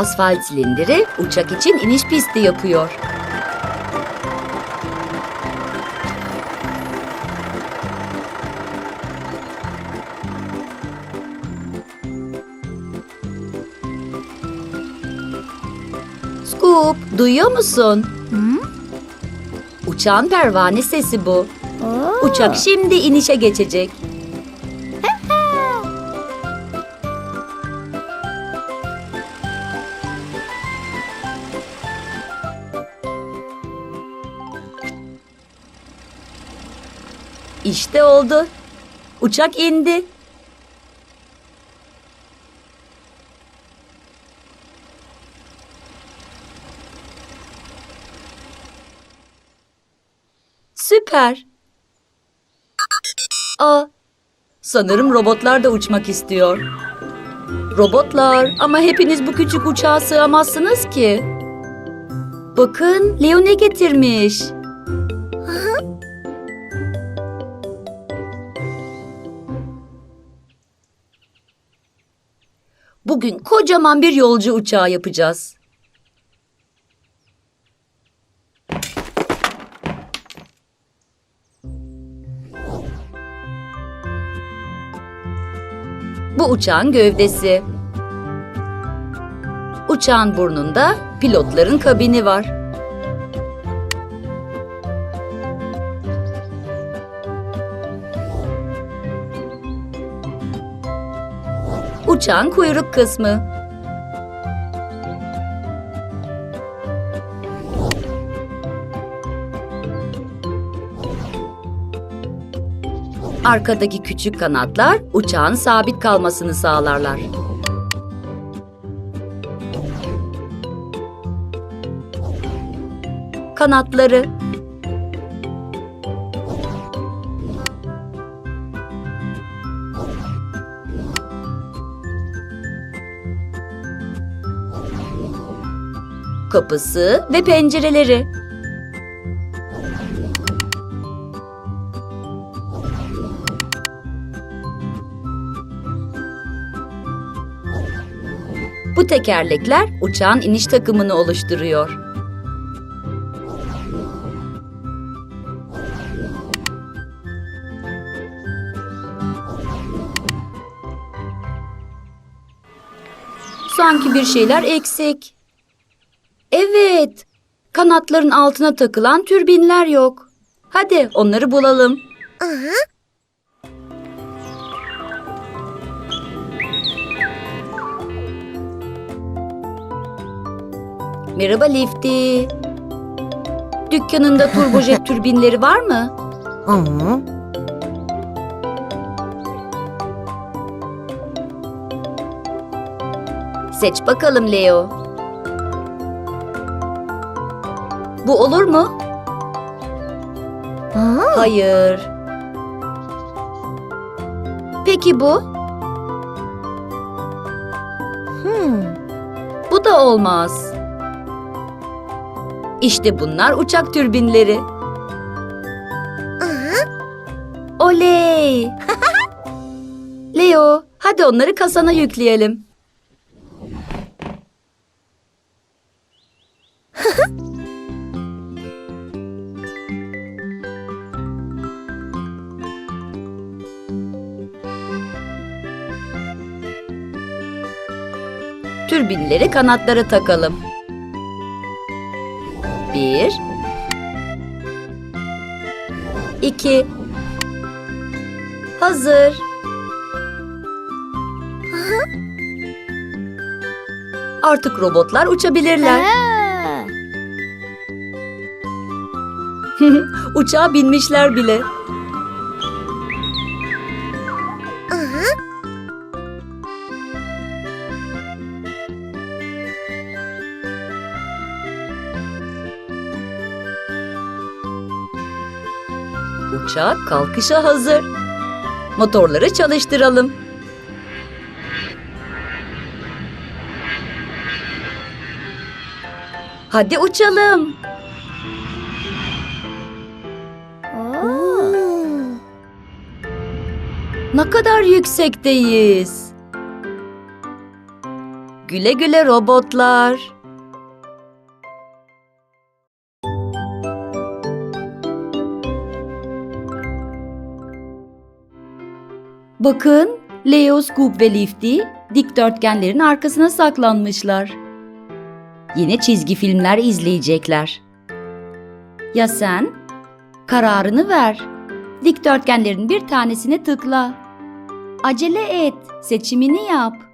Asfalt silindiri uçak için iniş pisti yapıyor. Scoop, duyuyor musun? Uçağın pervane sesi bu. Uçak şimdi inişe geçecek. İşte oldu. Uçak indi. Süper. Aa, sanırım robotlar da uçmak istiyor. Robotlar ama hepiniz bu küçük uçağa sığamazsınız ki. Bakın Leo ne getirmiş. Bugün kocaman bir yolcu uçağı yapacağız. Bu uçağın gövdesi. Uçağın burnunda pilotların kabini var. Uçağın kuyruk kısmı. Arkadaki küçük kanatlar uçağın sabit kalmasını sağlarlar. Kanatları kapısı ve pencereleri. Bu tekerlekler uçağın iniş takımını oluşturuyor. Sanki bir şeyler eksik. Evet. Kanatların altına takılan türbinler yok. Hadi onları bulalım. Merhaba Lifty. Dükkanında turbojet türbinleri var mı? Hı. Seç bakalım Leo. Bu olur mu? Ha. Hayır. Peki bu? Hmm. Bu da olmaz. İşte bunlar uçak türbinleri. Oley! Leo, hadi onları kasana yükleyelim. Türbinleri kanatlara takalım. Bir. iki, Hazır. Artık robotlar uçabilirler. Uçağa binmişler bile. Uçak kalkışa hazır. Motorları çalıştıralım. Hadi uçalım. Ne kadar yüksekteyiz. Güle güle robotlar. Bakın, Leo, Scoop ve Lifty dikdörtgenlerin arkasına saklanmışlar. Yine çizgi filmler izleyecekler. Ya sen? Kararını ver. Dikdörtgenlerin bir tanesine tıkla. Acele et, seçimini yap.